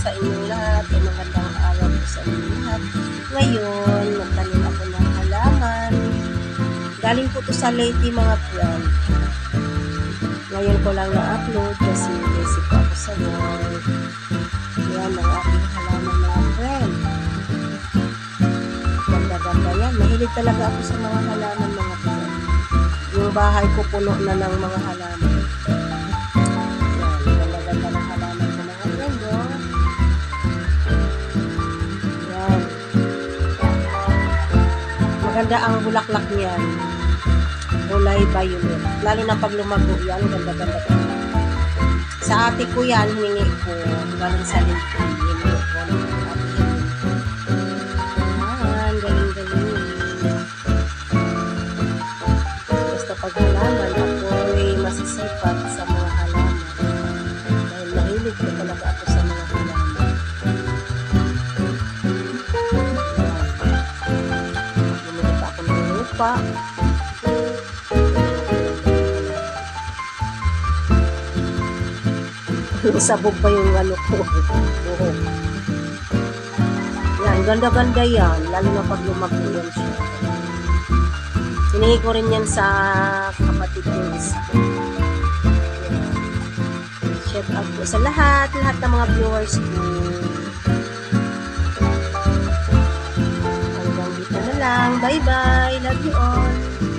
sa inyong lahat o magandang araw sa inyong lahat. Ngayon, magtanim ako ng halaman. Galing po to sa Leyte mga friend. Ngayon ko lang na-upload kasi busy po ako sa work. Mahilig talaga ako sa mga halaman mga friend. Yung bahay ko puno na ng mga halaman. Oh. Maganda ang bulaklak niyan. Kulay violet. Lalo na pag lumago yan, ganda-ganda. Sa ate ko yan, hiningi ko. Galing sa Lincoln. Talaga ako sa mga halaman. Bumili pa ako ng lupa. Sabog pa yung ano ko. Buhok. Yan, ganda-ganda yan. Lalo na pag lumago yan siya. Hiningi ko rin yan sa kapatid ko po sa lahat, lahat ng mga viewers ko. Hanggang dito na lang. Bye-bye. Love you all.